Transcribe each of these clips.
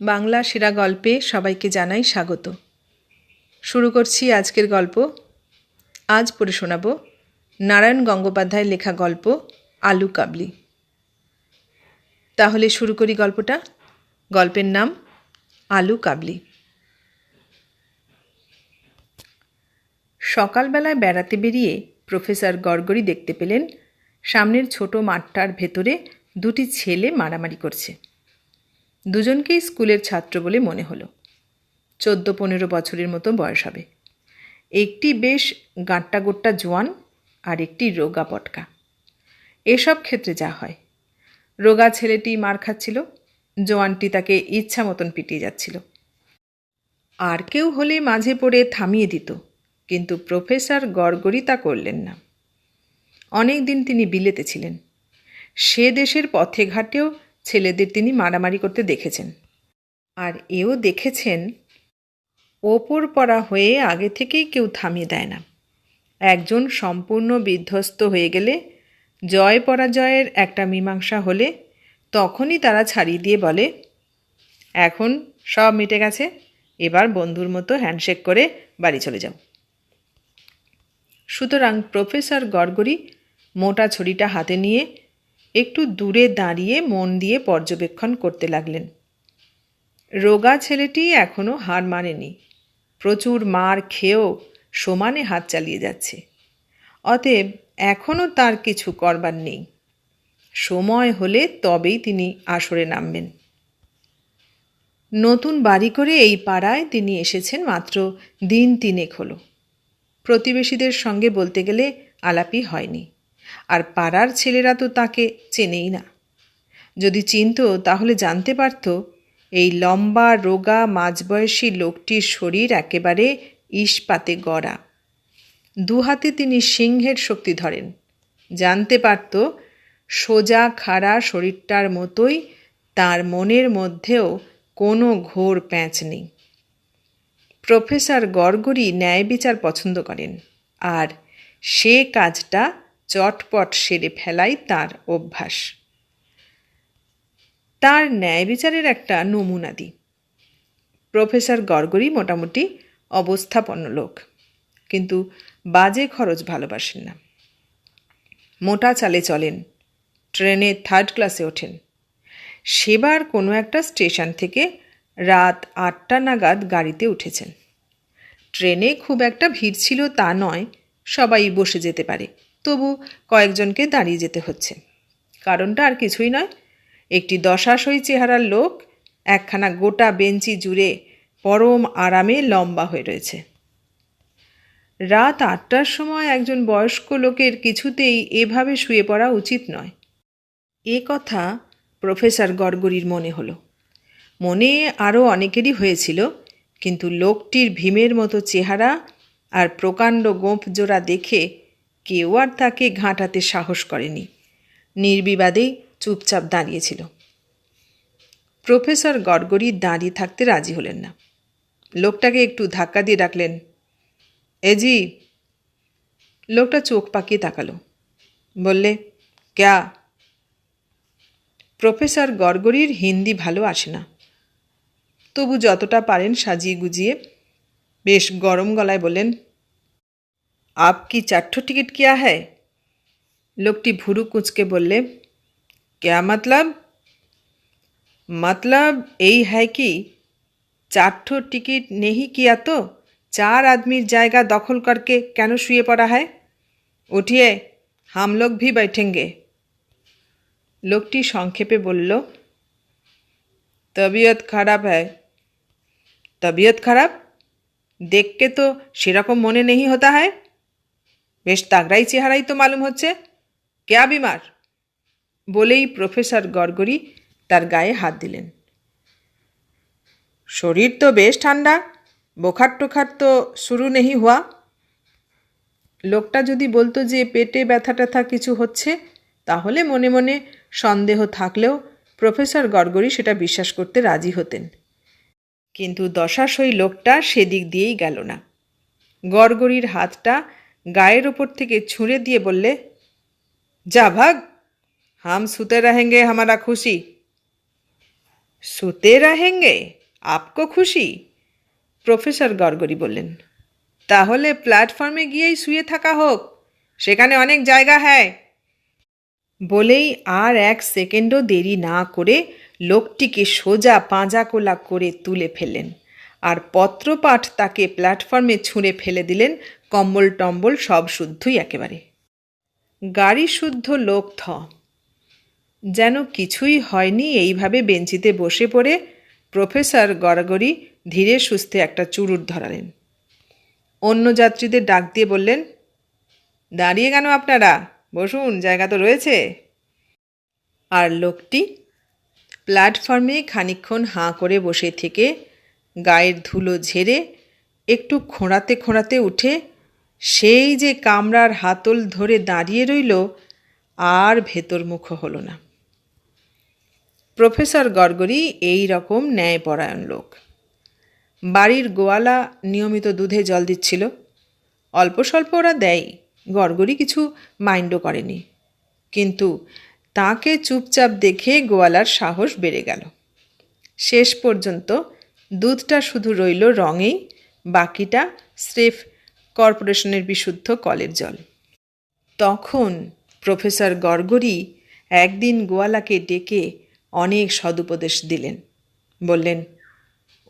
বাংলা সেরা গল্পে সবাইকে জানাই স্বাগত। শুরু করছি আজকের গল্প। আজ পড়ে শোনাব নারায়ণ গঙ্গোপাধ্যায়ের লেখা গল্প আলু কাবলি। তাহলে শুরু করি গল্পটা। গল্পের নাম আলু কাবলি। সকালবেলায় বেড়াতে বেরিয়ে প্রফেসর গড়গড়ি দেখতে পেলেন সামনের ছোট মাঠটার ভেতরে দুটি ছেলে মারামারি করছে। দুজনকেই স্কুলের ছাত্র বলে মনে হলো। চোদ্দ পনেরো বছরের মতো বয়স হবে। একটি বেশ গাঁট্টা গোট্টা জোয়ান আর একটি রোগা পটকা। এসব ক্ষেত্রে যা হয়। রোগা ছেলেটি মার খাচ্ছিল, জোয়ানটি তাকে ইচ্ছা মতন পিটিয়ে যাচ্ছিল। আর কেউ হলে মাঝে পড়ে থামিয়ে দিত, কিন্তু প্রফেসর গড়গড়ি তা করলেন না। অনেক দিন তিনি বিলেতে ছিলেন। সে দেশের পথে ঘাটেও ছেলেদের তিনি মারামারি করতে দেখেছেন। আর এও দেখেছেন, ওপর পড়া হয়ে আগে থেকেই কেউ থামিয়ে দেয় না। একজন সম্পূর্ণ বিধ্বস্ত হয়ে গেলে, জয় পরাজয়ের একটা মীমাংসা হলে তখনই তারা ছাড়িয়ে দিয়ে বলে, এখন সব মিটে গেছে, এবার বন্ধুর মতো হ্যান্ডশেক করে বাড়ি চলে যাও। সুতরাং প্রফেসর গড়গড়ি মোটা ছড়িটা হাতে নিয়ে একটু দূরে দাঁড়িয়ে মন দিয়ে পর্যবেক্ষণ করতে লাগলেন। রোগা ছেলেটি এখনও হার মানেনি। প্রচুর মার খেয়েও সমানে হাত চালিয়ে যাচ্ছে। অতএব এখনও তার কিছু করবার নেই। সময় হলে তবেই তিনি আসরে নামবেন। নতুন বাড়ি করে এই পাড়ায় তিনি এসেছেন মাত্র দিন তিনেক হলো। প্রতিবেশীদের সঙ্গে বলতে গেলে আলাপি হয়নি। আর পাড়ার ছেলেরা তো তাকে চেনেই না। যদি চিনত, তাহলে জানতে পারত, এই লম্বা, রোগা, মাঝবয়সী লোকটির শরীর একেবারে ইস্পাতে গড়া। দু হাতে তিনি সিংহের শক্তি ধরেন। জানতে পারত, সোজা, খাড়া শরীরটার মতোই তার মনের মধ্যেও কোনো ঘোর প্যাঁচ নেই। প্রফেসর গড়গড়ি ন্যায় বিচার পছন্দ করেন, আর সে কাজটা চটপট সেরে ফেলাই তার অভ্যাস। তার ন্যায় বিচারের একটা নমুনা দিই। প্রফেসর গড়গড়ি মোটামুটি অবস্থাপন্ন লোক, কিন্তু বাজে খরচ ভালোবাসেন না। মোটা চালে চলেন, ট্রেনে থার্ড ক্লাসে ওঠেন। সেবার কোনো একটা স্টেশন থেকে রাত আটটা নাগাদ গাড়িতে উঠেছেন। ট্রেনে খুব একটা ভিড় ছিল তা নয়, সবাই বসে যেতে পারে। তবু কয়েকজনকে দাঁড়িয়ে যেতে হচ্ছে। কারণটা আর কিছুই নয়। একটি দশাশই চেহারার লোক একখানা গোটা বেঞ্চি জুড়ে পরম আরামে লম্বা হয়ে রয়েছে। রাত আটটার সময় একজন বয়স্ক লোকের কিছুতেই এভাবে শুয়ে পড়া উচিত নয়। এ কথা প্রফেসর গড়গড়ির মনে হলো। মনে আরও অনেকেরই হয়েছিল, কিন্তু লোকটির ভীমের মতো চেহারা আর প্রকাণ্ড গোঁফ জোড়া দেখে কেউ আর তাকে ঘাঁটাতে সাহস করেনি। নির্বিবাদেই চুপচাপ দাঁড়িয়েছিল। প্রফেসর গড়গড়ি দাঁড়িয়ে থাকতে রাজি হলেন না। লোকটাকে একটু ধাক্কা দিয়ে ডাকলেন, এজি। লোকটা চোখ পাকিয়ে তাকালো। বললে, ক্যা? প্রফেসর গড়গড়ির হিন্দি ভালো আসে না। তবু যতটা পারেন সাজিয়ে গুজিয়ে বেশ গরম গলায় বললেন আপকি চারঠো টিকিট কিয়া হ্যায় লোকটি ভুরু কুঁচকে বললে क्या मतलब मतलब यही है कि চারঠো টিকিট নেহি কিয়া তো চার আদমির জায়গা দখল করকে কেন শুয়ে পড়া है উঠিয়ে হাম লোক ভি बैठेंगे লোকটি সংক্ষেপে বলল তবিয়ত খারাপ হ্যায় তবিয়ত খারাপ দেখকে তো সেরকম মনে নেই হতা হয় বেশ তাগড়াই চেহারাই তো মালুম হচ্ছে। কেয়া বিমার? বলেই প্রফেসর গড়গড়ি তার গায়ে হাত দিলেন। শরীর তো বেশ ঠান্ডা, বোখার টোখার তো শুরু নেই হওয়া লোকটা যদি বলতো যে পেটে ব্যথা ট্যাথা কিছু হচ্ছে, তাহলে মনে মনে সন্দেহ থাকলেও প্রফেসর গড়গড়ি সেটা বিশ্বাস করতে রাজি হতেন। কিন্তু দশাশই লোকটা সেদিক দিয়েই গেল না। গড়গড়ির হাতটা গায়ের ওপর থেকে ছুঁড়ে দিয়ে বললে, যা ভাগ, হাম সুতে রহেঙ্গে হামারা খুশি। সুতে রহেঙ্গে? আপকো খুশি? প্রফেসর গড়গড়ি বললেন। তাহলে প্ল্যাটফর্মে গিয়েই শুয়ে থাকা হোক, সেখানে অনেক জায়গা হ্যায়। বলেই আর এক সেকেন্ডও দেরি না করে লোকটিকে সোজা পাঁজা কোলা করে তুলে ফেলেন আর পত্রপাঠ তাকে প্ল্যাটফর্মে ছুঁড়ে ফেলে দিলেন, কম্বল টম্বল সব শুদ্ধই একেবারে। গাড়ি শুদ্ধ লোক থ। যেন কিছুই হয়নি এইভাবে বেঞ্চিতে বসে পড়ে প্রফেসর গড়াগড়ি ধীরে সুস্থে একটা চুরুট ধরালেন। অন্য যাত্রীদের ডাক দিয়ে বললেন, দাঁড়িয়ে কেন আপনারা? বসুন, জায়গা তো রয়েছে। আর লোকটি প্ল্যাটফর্মে খানিকক্ষণ হাঁ করে বসে থেকে গায়ের ধুলো ঝেড়ে একটু খোঁড়াতে খোঁড়াতে উঠে সেই যে কামরার হাতল ধরে দাঁড়িয়ে রইল, আর ভেতর ভেতরমুখ হলো না। প্রফেসর গড়গড়ি এই রকম ন্যায়পরায়ণ লোক। বাড়ির গোয়ালা নিয়মিত দুধে জল দিচ্ছিল। অল্প স্বল্প ওরা দেয়, গড়গড়ি কিছু মাইন্ডও করেনি। কিন্তু তাকে চুপচাপ দেখে গোয়ালার সাহস বেড়ে গেল। শেষ পর্যন্ত দুধটা শুধু রইল রঙেই, বাকিটা স্রেফ কর্পোরেশনের বিশুদ্ধ কলের জল। তখন প্রফেসর গড়গড়ি একদিন গোয়ালাকে ডেকে অনেক সদুপদেশ দিলেন। বললেন,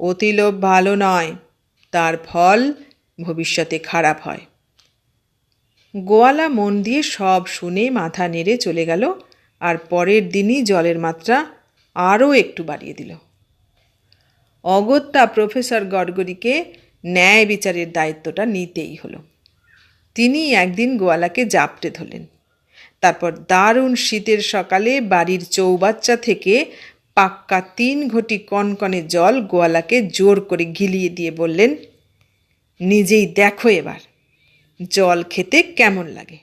অতিলোভ ভালো নয়, তার ফল ভবিষ্যতে খারাপ হয়। গোয়ালা মন দিয়ে সব শুনে মাথা নেড়ে চলে গেল আর পরের দিনই জলের মাত্রা আরও একটু বাড়িয়ে দিল। অগত্যা প্রফেসর গড়গড়িকে ন্যায় বিচারের দায়িত্বটা নিতেই হলো। তিনি একদিন গোয়ালাকে জাপটে ধরলেন। তারপর দারুণ শীতের সকালে বাড়ির চৌবাচ্চা থেকে পাক্কা তিন ঘটি কনকনে জল গোয়ালাকে জোর করে গিলিয়ে দিয়ে বললেন, নিজেই দেখো এবার, জল খেতে কেমন লাগে?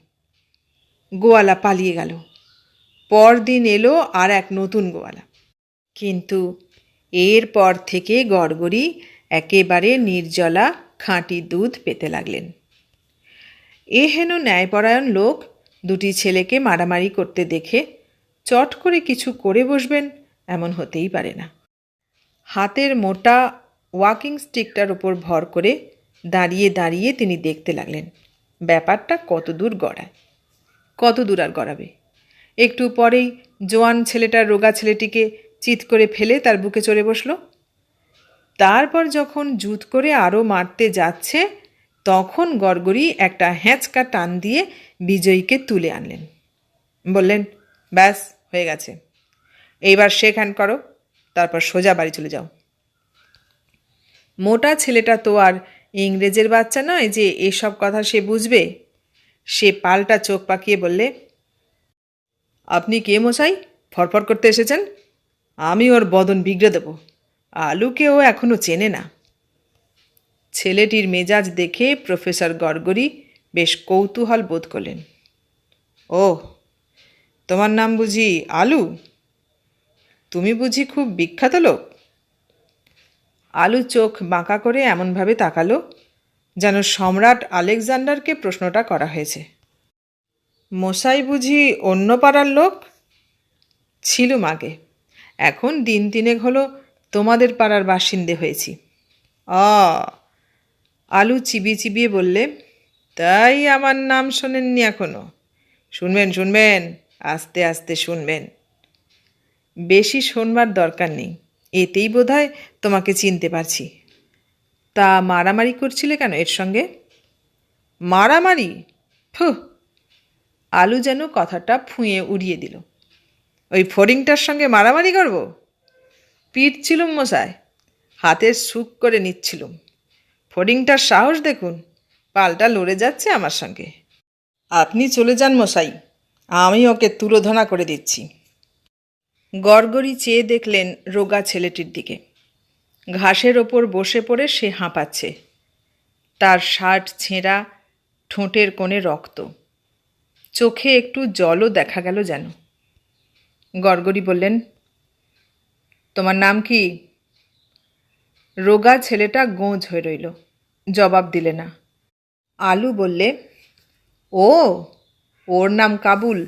গোয়ালা পালিয়ে গেল। পরদিন এলো আর এক নতুন গোয়ালা। কিন্তু এরপর থেকে গড়গড়ি একেবারে নির্জলা খাঁটি দুধ পেতে লাগলেন। এ হেন ন্যায়পরায়ণ লোক দুটি ছেলেকে মারামারি করতে দেখে চট করে কিছু করে বসবেন এমন হতেই পারে না। হাতের মোটা ওয়াকিং স্টিকটার উপর ভর করে দাঁড়িয়ে দাঁড়িয়ে তিনি দেখতে লাগলেন, ব্যাপারটা কত দূর গড়ায় কত দূর আর গড়াবে। একটু পরেই জোয়ান ছেলেটার রোগা ছেলেটিকে চিৎ করে ফেলে তার বুকে চড়ে বসল। তারপর যখন জুত করে আরও মারতে যাচ্ছে, তখন গড়গড়ি একটা হ্যাঁচকা টান দিয়ে বিজয়ীকে তুলে আনলেন। বললেন, ব্যাস, হয়ে গেছে। এইবার শেক হ্যান্ড করো, তারপর সোজা বাড়ি চলে যাও। মোটা ছেলেটা তো আর ইংরেজের বাচ্চা নয় যে এসব কথা সে বুঝবে। সে পাল্টা চোখ পাকিয়ে বললে, আপনি কে মশাই? ফরফর করতে এসেছেন? আমি ওর বদন বিগড়ে দেব। আলুকে ও এখনও চেনে না। ছেলেটির মেজাজ দেখে প্রফেসর গড়গড়ি বেশ কৌতূহল বোধ করলেন। ও, তোমার নাম বুঝি আলু? তুমি বুঝি খুব বিখ্যাত লোক? আলু চোখ বাঁকা করে এমনভাবে তাকালো যেন সম্রাট আলেকজান্ডারকে প্রশ্নটা করা হয়েছে। মশাই বুঝি অন্য পাড়ার লোক? ছিলুম আগে। এখন দিন তিনেক হলো তোমাদের পাড়ার বাসিন্দে হয়েছি। অ। আলু চিবিয়ে চিবিয়ে বললে, তাই আমার নাম শোনেননি এখনও। শুনবেন শুনবেন, আস্তে আস্তে শুনবেন। বেশি শোনবার দরকার নেই, এতেই বোধহয় তোমাকে চিনতে পারছি। তা মারামারি করছিলে কেন এর সঙ্গে? মারামারি? ফু আলু যেন কথাটা ফুঁয়ে উড়িয়ে দিল। ওই ফড়িংটার সঙ্গে মারামারি করব? পিটছিলুম মশাই হাতের সুখ করে নিচ্ছিলুম। ফড়িংটার সাহস দেখুন, পালটা লড়ে যাচ্ছে আমার সঙ্গে। আপনি চলে যান মশাই, আমি ওকে তুলোধনা করে দিচ্ছি। গড়গড়ি চেয়ে দেখলেন রোগা ছেলেটির দিকে। ঘাসের ওপর বসে পড়ে সে হাঁপাচ্ছে। তার শার্ট ছেঁড়া ঠোঁটের কোণে রক্ত। চোখে একটু জলও দেখা গেল যেন। গড়গড়ি বললেন, তোমার নাম কি? রোগা ছেলেটা গোঁজ হয়ে রইল। জবাব দিলে না। আলু বললে, ও, ওর নাম কাবুল।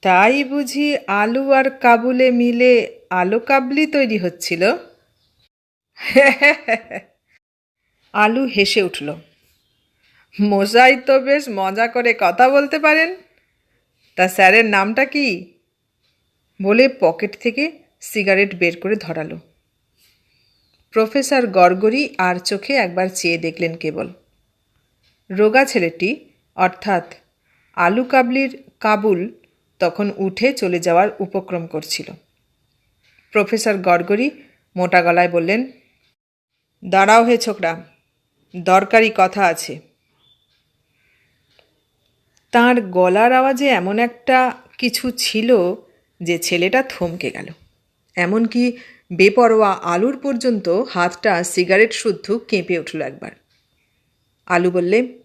তাই বুঝি আলু আর কাবুলে মিলে আলো কাবলি তৈরি হচ্ছিল? আলু হেসে উঠল, মশাই তো বেশ মজা করে কথা বলতে পারেন। তা স্যারের নামটা কি? বলে পকেট থেকে সিগারেট বের করে ধরালো। প্রফেসর গড়গড়ি আর চোখে একবার চেয়ে দেখলেন কেবল। রোগা ছেলেটি, অর্থাৎ আলু কাবলির কাবুল, তখন উঠে চলে যাওয়ার উপক্রম করছিল। প্রফেসর গড়গড়ি মোটা গলায় বললেন, দাঁড়াও হে ছোকরা, দরকারি কথা আছে। তার গলার আওয়াজে এমন একটা কিছু ছিল যে ছেলেটা থমকে গেল। এমনকি বেপরোয়া আলুর পর্যন্ত হাতটা সিগারেট শুদ্ধ কেঁপে উঠল একবার। আলু বললে,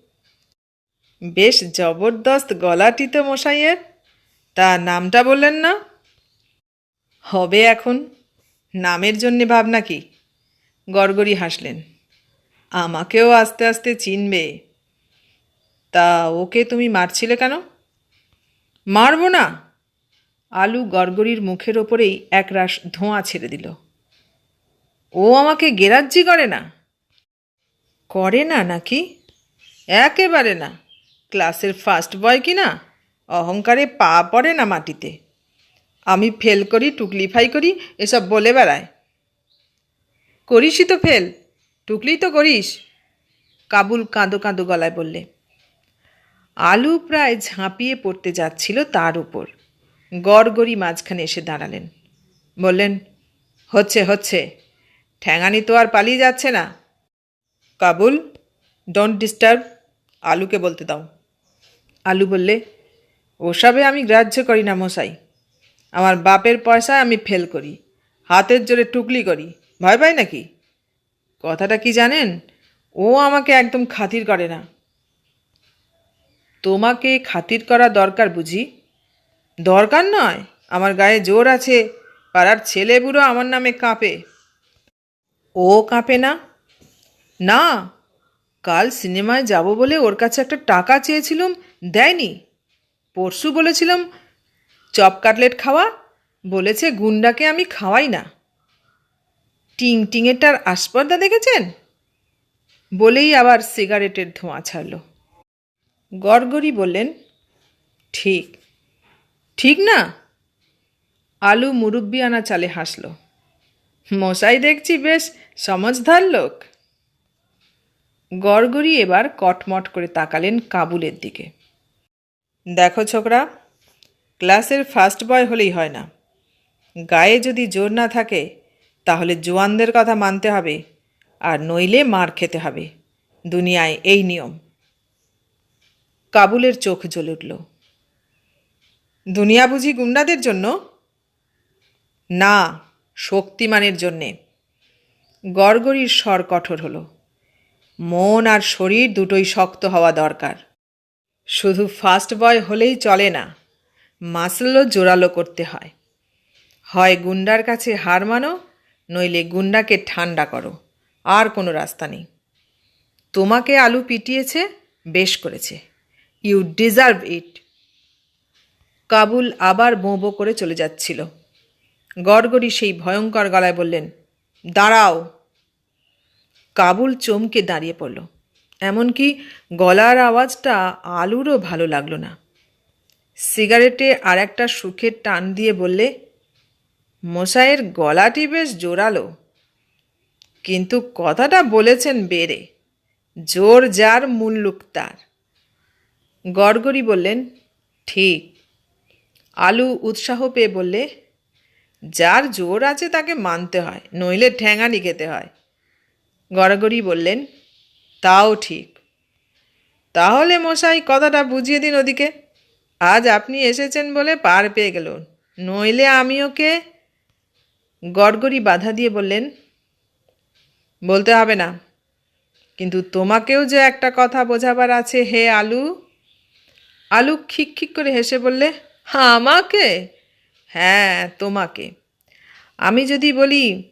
বেশ জবরদস্ত গলাটি তো মশাইয়ের, তা নামটা বললেন না? হবে এখন, নামের জন্যে ভাবনা কি? গড়গড়ি হাসলেন। আমাকেও আস্তে আস্তে চিনবে। তা ওকে তুমি মারছিলে কেন? মারব না আলু গড়গড়ির মুখের ওপরেই একরাশ ধোঁয়া ছেড়ে দিল। ও আমাকে গেরাজ্জি করে না? করে না নাকি? একেবারে না। ক্লাসের ফার্স্ট বয় কি না? অহংকারে পা পড়ে না মাটিতে। আমি ফেল করি, টুকলিফাই করি, এসব বলে বেড়ায়। করিসই তো ফেল, টুকলি তো করিস, কাবুল কাঁদো কাঁদো গলায় বললে। আলু প্রায় ঝাঁপিয়ে পড়তে যাচ্ছিল তার উপর। গড়গড়ি মাঝখানে এসে দাঁড়ালেন। বললেন, হচ্ছে হচ্ছে, ঠ্যাঙানি তো আর পালিয়ে যাচ্ছে না। কাবুল ডোন্ট ডিস্টার্ব আলুকে বলতে দাও। আলু বললে, ওসবে আমি গ্রাহ্য করি না মশাই। আমার বাপের পয়সায় আমি ফেল করি, হাতের জোরে টুকলি করি। ভয় পাই নাকি? কথাটা কি জানেন? ও আমাকে একদম খাতির করে না। তোমাকে খাতির করা দরকার বুঝি? দরকার নয়, আমার গায়ে জোর আছে, পাড়ার ছেলে বুড়ো আমার নামে কাঁপে। ও কাঁপে না? না, কাল সিনেমায় যাব বলে ওর কাছে একটা টাকা চেয়েছিলাম, দেয়নি। পরশু বলেছিলাম, চপ কাটলেট খাওয়া, বলেছে গুন্ডাকে আমি খাওয়াই না। টিং টিংয়েরটার আস্পর্দা দেখেছেন? বলেই আবার সিগারেটের ধোঁয়া ছাড়ল। গড়গড়ি বললেন, ঠিক ঠিক না? আলু মুরব্বি আনা চালে হাসল। মশাই দেখছি বেশ সমঝদার লোক। গড়গড়ি এবার কটমট করে তাকালেন কাবুলের দিকে। দেখো ছোকরা, ক্লাসের ফার্স্ট বয় হলেই হয় না। গায়ে যদি জোর না থাকে, তাহলে জোয়ানদের কথা মানতে হবে আর নইলে মার খেতে হবে। দুনিয়ায় এই নিয়ম। কাবুলের চোখ জ্বলে উঠল। দুনিয়া বুঝি গুন্ডাদের জন্য? না, শক্তিমানের জন্যে। গড়গড়ির স্বর কঠোর হলো। মন আর শরীর দুটোই শক্ত হওয়া দরকার। শুধু ফার্স্ট বয় হলেই চলে না, মাসলও জোরালো করতে হয়। হয় গুন্ডার কাছে হার মানো, নইলে গুন্ডাকে ঠান্ডা করো। আর কোনো রাস্তা নেই। তোমাকে আলু পিটিয়েছে, বেশ করেছে। ইউ ডিজার্ভ ইট কাবুল আবার বোঁ করে চলে যাচ্ছিল। গড়গড়ি সেই ভয়ঙ্কর গলায় বললেন, দাঁড়াও। কাবুল চমকে দাঁড়িয়ে পড়ল। এমনকি গলার আওয়াজটা আলুরও ভালো লাগল না। সিগারেটে আর একটা সুখের টান দিয়ে বললে মশাইয়ের গলাটি বেশ জোরালো। কিন্তু কথাটা বলেছেন বেড়ে, জোর যার মুল্লুক তার। গড়গড়ি বললেন, ঠিক আলু উৎসাহ পেয়ে বললে, যার জোর আছে তাকে মানতে হয়, নইলে ঠ্যাঙানি খেতে হয়। গড়াগড়ি বললেন, তাও ঠিক। তাহলে মশাই কথাটা বুঝিয়ে দিন ওদিকে। আজ আপনি এসেছেন বলে পার পেয়ে গেল নইলে আমি ওকে গড়গড়ি বাধা দিয়ে বললেন, বলতে হবে না। কিন্তু তোমাকেও যে একটা কথা বোঝাবার আছে হে আলু? আলু খিক খিক করে হেসে বললে আমাকে? হ্যাঁ তোমাকে। আমি যদি বলি,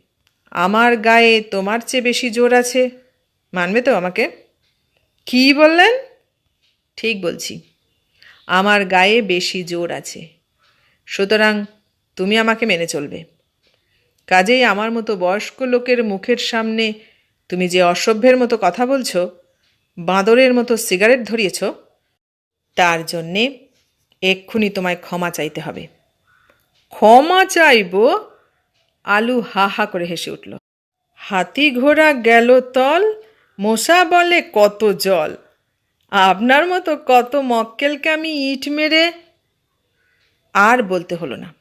আমার গায়ে তোমার চেয়ে বেশি জোর আছে, মানবে তো আমাকে? কি বললেন? ঠিক বলছি, আমার গায়ে বেশি জোর আছে। সুতরাং তুমি আমাকে মেনে চলবে। কাজেই আমার মতো বয়স্ক লোকের মুখের সামনে তুমি যে অসভ্যের মতো কথা বলছো, বাঁদরের মতো সিগারেট ধরিয়েছ, তার জন্যে এক্ষুনি তোমায় ক্ষমা চাইতে হবে। ক্ষমা চাইব? আলু হা হা করে হেসে উঠল। হাতি ঘোড়া গেল তল, মশা বলে কত জল। আপনার মতো কত মক্কেলকে আমি ইট মেরে আর বলতে হলো না।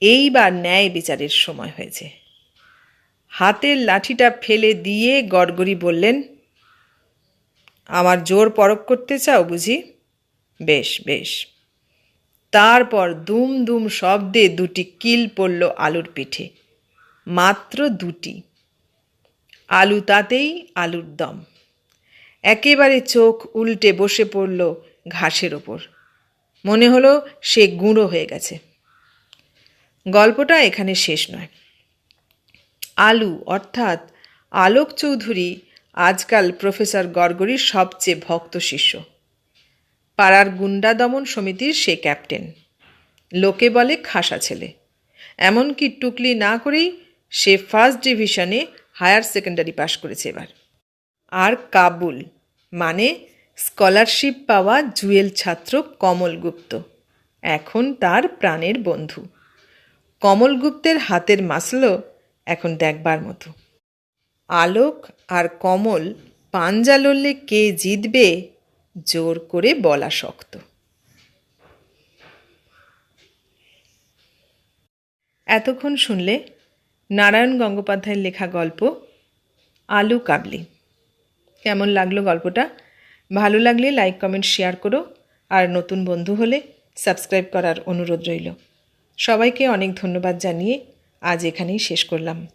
এইবার ন্যায় বিচারের সময় হয়েছে। হাতের লাঠিটা ফেলে দিয়ে গড়গড়ি বললেন, আমার জোর পরক করতে চাও বুঝি? বেশ বেশ। তারপর দুম দুম শব্দে দুটি কিল পড়ল আলুর পিঠে। মাত্র দুটি। আলু তাতেই আলুর দম। একেবারে চোখ উল্টে বসে পড়ল ঘাসের ওপর। মনে হলো সে গুঁড়ো হয়ে গেছে। গল্পটা এখানে শেষ নয়। আলু অর্থাৎ আলোক চৌধুরী আজকাল প্রফেসর গড়গড়ির সবচেয়ে ভক্ত শিষ্য। পাড়ার গুন্ডা দমন সমিতির সে ক্যাপ্টেন। লোকে বলে খাসা ছেলে। এমনকি টুকলি না করেই সে ফার্স্ট ডিভিশনে হায়ার সেকেন্ডারি পাশ করেছে এবার। আর কাবুল মানে স্কলারশিপ পাওয়া জুয়েল ছাত্র কমল গুপ্ত, এখন তার প্রাণের বন্ধু। কমল গুপ্তের হাতের মাসলো এখন দেখবার মতো। আলোক আর কমল পাঞ্জা লড়লে কে জিতবে জোর করে বলা শক্ত। এতক্ষণ শুনলে নারায়ণ গঙ্গোপাধ্যায়ের লেখা গল্প, আলু কাবলি। কেমন লাগল গল্পটা? ভালো লাগলে লাইক, কমেন্ট, শেয়ার করো। আর নতুন বন্ধু হলে সাবস্ক্রাইব করার অনুরোধ রইল। সবাইকে অনেক ধন্যবাদ জানিয়ে আজ এখানেই শেষ করলাম।